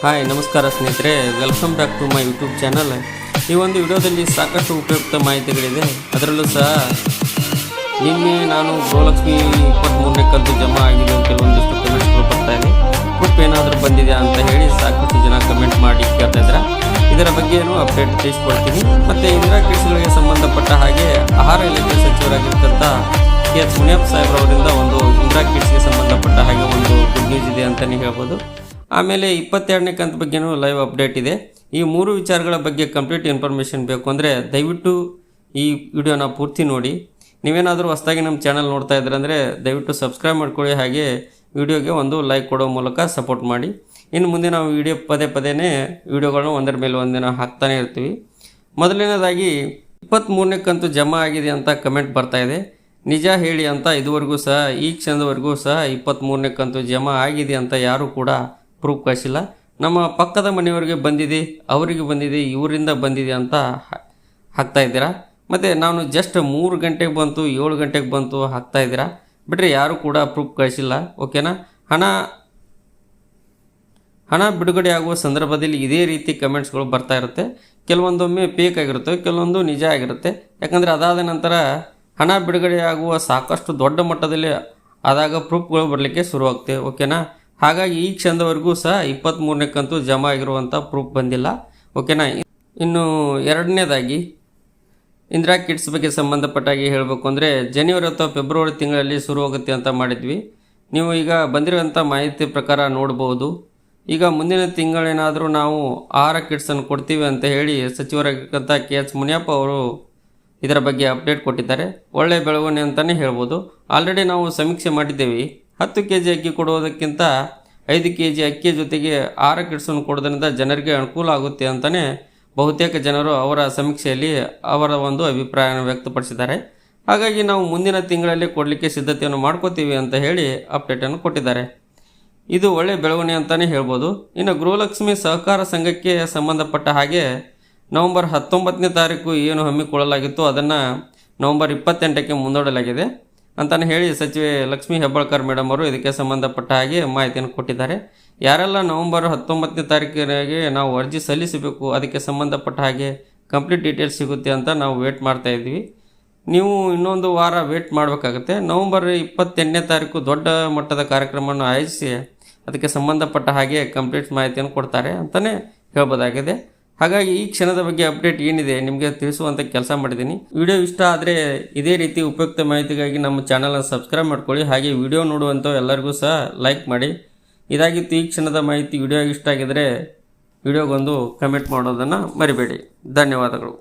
Hi, ನಮಸ್ಕಾರ ಸ್ನೇಹಿತರೆ. Welcome back to my YouTube channel ಈ ಒಂದು ವಿಡಿಯೋದಲ್ಲಿ ಸಾಕಷ್ಟು ಉಪಯುಕ್ತ ಮಾಹಿತಿಗಳಿದೆ. ಅದರಲ್ಲೂ ಸಹ ನಿನ್ನೆ ನಾನು ಗೃಹಲಕ್ಷ್ಮಿ ಇಪ್ಪತ್ತ್ಮೂರನೇ ಕಂತು ಜಮಾ ಆಗಿದೆ ಅಂತ ಕೆಲವೊಂದಿಷ್ಟು ಕಮೆಂಟ್ಸ್ಗಳು ಬರ್ತಾ ಇದೆ. ಗ್ರೂಪ್ ಏನಾದರೂ ಬಂದಿದೆಯಾ ಅಂತ ಹೇಳಿ ಸಾಕಷ್ಟು ಜನ ಕಮೆಂಟ್ ಮಾಡಿ ಕೇಳ್ತಾ ಇದ್ದಾರೆ ಇದರ ಬಗ್ಗೆ ಏನು ಅಪ್ಡೇಟ್ ತಿಳಿಸ್ಕೊಡ್ತೀನಿ. ಮತ್ತು ಇಂದಿರಾ ಕೃಷಿಗಳಿಗೆ ಸಂಬಂಧಪಟ್ಟ ಹಾಗೆ ಆಹಾರ ಇಲಾಖೆ ಸಚಿವರಾಗಿರ್ತಕ್ಕಂಥ ಕೆ ಎಸ್ ಮುನಿಯಪ್ಪ ಸಾಹೇಬ್ರವರಿಂದ ಒಂದು ಇಂದಿರಾ ಕಿಡ್ಸ್ಗೆ ಸಂಬಂಧಪಟ್ಟ ಹಾಗೆ ಒಂದು ಗುಡ್ ನ್ಯೂಸ್ ಇದೆ ಅಂತಲೇ ಹೇಳ್ಬೋದು. ಆಮೇಲೆ ಇಪ್ಪತ್ತೆರಡನೇ ಕಂತು ಬಗ್ಗೆನೂ ಲೈವ್ ಅಪ್ಡೇಟ್ ಇದೆ. ಈ ಮೂರು ವಿಚಾರಗಳ ಬಗ್ಗೆ ಕಂಪ್ಲೀಟ್ ಇನ್ಫಾರ್ಮೇಷನ್ ಬೇಕು ಅಂದರೆ ದಯವಿಟ್ಟು ಈ ವಿಡಿಯೋನ ಪೂರ್ತಿ ನೋಡಿ. ನೀವೇನಾದರೂ ಹೊಸದಾಗಿ ನಮ್ಮ ಚಾನಲ್ ನೋಡ್ತಾ ಇದ್ರೆ ಅಂದರೆ ದಯವಿಟ್ಟು ಸಬ್ಸ್ಕ್ರೈಬ್ ಮಾಡ್ಕೊಳ್ಳಿ. ಹಾಗೆ ವಿಡಿಯೋಗೆ ಒಂದು ಲೈಕ್ ಕೊಡೋ ಮೂಲಕ ಸಪೋರ್ಟ್ ಮಾಡಿ. ಇನ್ನು ಮುಂದೆ ನಾವು ವಿಡಿಯೋ ಪದೇ ಪದೇನೇ ವಿಡಿಯೋಗಳನ್ನ ಒಂದರ ಮೇಲೆ ಒಂದಿನ ಹಾಕ್ತಾನೆ ಇರ್ತೀವಿ. ಮೊದಲನೇದಾಗಿ ಇಪ್ಪತ್ತ್ಮೂರನೇ ಕಂತು ಜಮಾ ಆಗಿದೆ ಅಂತ ಕಮೆಂಟ್ ಬರ್ತಾ ಇದೆ. ನಿಜ ಹೇಳಿ ಅಂತ ಇದುವರೆಗೂ ಸಹ, ಈ ಕ್ಷಣದವರೆಗೂ ಸಹ ಇಪ್ಪತ್ತ್ಮೂರನೇ ಕಂತು ಜಮಾ ಆಗಿದೆ ಅಂತ ಯಾರೂ ಕೂಡ ಪ್ರೂಫ್ ಕಳಿಸಿಲ್ಲ ನಮ್ಮ ಪಕ್ಕದ ಮನೆಯವರಿಗೆ ಬಂದಿದೆ, ಅವರಿಗೆ ಬಂದಿದೆ, ಇವರಿಂದ ಬಂದಿದೆ ಅಂತ ಹಾಕ್ತಾ ಇದ್ದೀರಾ? ಮತ್ತು ನಾನು ಜಸ್ಟ್ ಮೂರು ಗಂಟೆಗೆ ಬಂತು, ಏಳು ಗಂಟೆಗೆ ಬಂತು ಹಾಕ್ತಾ ಇದ್ದೀರಾ? ಬಿಟ್ಟರೆ ಯಾರೂ ಕೂಡ ಪ್ರೂಫ್ ಕಳಿಸಿಲ್ಲ ಓಕೆನಾ ಹಣ ಹಣ ಬಿಡುಗಡೆ ಆಗುವ ಸಂದರ್ಭದಲ್ಲಿ ಇದೇ ರೀತಿ ಕಮೆಂಟ್ಸ್ಗಳು ಬರ್ತಾ ಇರುತ್ತೆ. ಕೆಲವೊಂದೊಮ್ಮೆ ಪೇಕ್ ಆಗಿರುತ್ತೆ, ಕೆಲವೊಂದು ನಿಜ ಆಗಿರುತ್ತೆ. ಯಾಕಂದರೆ ಅದಾದ ನಂತರ ಹಣ ಬಿಡುಗಡೆ ಆಗುವ ಸಾಕಷ್ಟು ದೊಡ್ಡ ಮಟ್ಟದಲ್ಲಿ ಆದಾಗ ಪ್ರೂಫ್ಗಳು ಬರಲಿಕ್ಕೆ ಶುರುವಾಗ್ತವೆ ಓಕೆನಾ ಹಾಗಾಗಿ ಈ ಕ್ಷಣದವರೆಗೂ ಸಹ ಇಪ್ಪತ್ತ್ಮೂರನೇ ಕಂತು ಜಮಾ ಆಗಿರುವಂಥ ಪ್ರೂಫ್ ಬಂದಿಲ್ಲ. ಓಕೆನಾ ಇನ್ನು ಎರಡನೇದಾಗಿ ಇಂದಿರಾ ಕಿಟ್ಸ್ ಬಗ್ಗೆ ಸಂಬಂಧಪಟ್ಟಾಗಿ ಹೇಳಬೇಕು ಅಂದರೆ ಜನವರಿ ಅಥವಾ ಫೆಬ್ರವರಿ ತಿಂಗಳಲ್ಲಿ ಶುರುವಾಗುತ್ತೆ ಅಂತ ಮಾಡಿದ್ವಿ. ನೀವು ಈಗ ಬಂದಿರುವಂಥ ಮಾಹಿತಿ ಪ್ರಕಾರ ನೋಡ್ಬೋದು. ಈಗ ಮುಂದಿನ ತಿಂಗಳೇನಾದರೂ ನಾವು ಆಹಾರ ಕಿಟ್ಸನ್ನು ಕೊಡ್ತೀವಿ ಅಂತ ಹೇಳಿ ಸಚಿವರಾಗಿರ್ತಕ್ಕಂಥ ಕೆ ಎಚ್ ಮುನಿಯಪ್ಪ ಅವರು ಇದರ ಬಗ್ಗೆ ಅಪ್ಡೇಟ್ ಕೊಟ್ಟಿದ್ದಾರೆ. ಒಳ್ಳೆಯ ಬೆಳವಣಿಗೆ ಅಂತಲೇ ಹೇಳ್ಬೋದು. ಆಲ್ರೆಡಿ ನಾವು ಸಮೀಕ್ಷೆ ಮಾಡಿದ್ದೇವೆ. ಹತ್ತು ಕೆ ಜಿ ಅಕ್ಕಿ ಕೊಡುವುದಕ್ಕಿಂತ ಐದು ಕೆ ಜಿ ಅಕ್ಕಿ ಜೊತೆಗೆ ಆರು ಕಿಡ್ಸನ್ನು ಕೊಡೋದ್ರಿಂದ ಜನರಿಗೆ ಅನುಕೂಲ ಆಗುತ್ತೆ ಅಂತಲೇ ಬಹುತೇಕ ಜನರು ಅವರ ಸಮೀಕ್ಷೆಯಲ್ಲಿ ಅವರ ಒಂದು ಅಭಿಪ್ರಾಯವನ್ನು ವ್ಯಕ್ತಪಡಿಸಿದ್ದಾರೆ. ಹಾಗಾಗಿ ನಾವು ಮುಂದಿನ ತಿಂಗಳಲ್ಲಿ ಕೊಡಲಿಕ್ಕೆ ಸಿದ್ಧತೆಯನ್ನು ಮಾಡ್ಕೋತೀವಿ ಅಂತ ಹೇಳಿ ಅಪ್ಡೇಟನ್ನು ಕೊಟ್ಟಿದ್ದಾರೆ. ಇದು ಒಳ್ಳೆ ಬೆಳವಣಿಗೆ ಅಂತಲೇ ಹೇಳ್ಬೋದು. ಇನ್ನು ಗೃಹಲಕ್ಷ್ಮಿ ಸಹಕಾರ ಸಂಘಕ್ಕೆ ಸಂಬಂಧಪಟ್ಟ ಹಾಗೆ ನವೆಂಬರ್ ಹತ್ತೊಂಬತ್ತನೇ ತಾರೀಕು ಏನು ಹಮ್ಮಿಕೊಳ್ಳಲಾಗಿತ್ತು ಅದನ್ನು ನವೆಂಬರ್ ಇಪ್ಪತ್ತೆಂಟಕ್ಕೆ ಮುಂದೂಡಲಾಗಿದೆ. ಅಂತಲೇ ಹೇಳಿ ಸಚಿವೆ ಲಕ್ಷ್ಮೀ ಹೆಬ್ಬಾಳ್ಕರ್ ಮೇಡಮ್ ಅವರು ಇದಕ್ಕೆ ಸಂಬಂಧಪಟ್ಟ ಹಾಗೆ ಮಾಹಿತಿಯನ್ನು ಕೊಟ್ಟಿದ್ದಾರೆ. ಯಾರೆಲ್ಲ ನವೆಂಬರ್ ಹತ್ತೊಂಬತ್ತನೇ ತಾರೀಕಿಗೆ ನಾವು ಅರ್ಜಿ ಸಲ್ಲಿಸಬೇಕು, ಅದಕ್ಕೆ ಸಂಬಂಧಪಟ್ಟ ಹಾಗೆ ಕಂಪ್ಲೀಟ್ ಡೀಟೇಲ್ಸ್ ಸಿಗುತ್ತೆ ಅಂತ ನಾವು ವೇಟ್ ಮಾಡ್ತಾ ಇದ್ವಿ ನೀವು ಇನ್ನೊಂದು ವಾರ ವೇಟ್ ಮಾಡಬೇಕಾಗುತ್ತೆ. ನವೆಂಬರ್ ಇಪ್ಪತ್ತೆಂಟನೇ ತಾರೀಕು ದೊಡ್ಡ ಮಟ್ಟದ ಕಾರ್ಯಕ್ರಮವನ್ನು ಆಯೋಜಿಸಿ ಅದಕ್ಕೆ ಸಂಬಂಧಪಟ್ಟ ಹಾಗೆ ಕಂಪ್ಲೀಟ್ ಮಾಹಿತಿಯನ್ನು ಕೊಡ್ತಾರೆ ಅಂತಲೇ ಹೇಳ್ಬೋದಾಗಿದೆ. ಹಾಗಾಗಿ ಈ ಕ್ಷಣದ ಬಗ್ಗೆ ಅಪ್ಡೇಟ್ ಏನಿದೆ ನಿಮಗೆ ತಿಳಿಸುವಂಥ ಕೆಲಸ ಮಾಡಿದ್ದೀನಿ. ವಿಡಿಯೋ ಇಷ್ಟ ಆದರೆ ಇದೇ ರೀತಿ ಉಪಯುಕ್ತ ಮಾಹಿತಿಗಾಗಿ ನಮ್ಮ ಚಾನಲನ್ನು ಸಬ್ಸ್ಕ್ರೈಬ್ ಮಾಡ್ಕೊಳ್ಳಿ. ಹಾಗೆ ವಿಡಿಯೋ ನೋಡುವಂಥ ಎಲ್ಲರಿಗೂ ಸಹ ಲೈಕ್ ಮಾಡಿ. ಇದಾಗಿತ್ತು ಈ ಕ್ಷಣದ ಮಾಹಿತಿ. ವಿಡಿಯೋ ಇಷ್ಟ ಆಗಿದ್ದರೆ ವಿಡಿಯೋಗೊಂದು ಕಮೆಂಟ್ ಮಾಡೋದನ್ನು ಮರಿಬೇಡಿ. ಧನ್ಯವಾದಗಳು.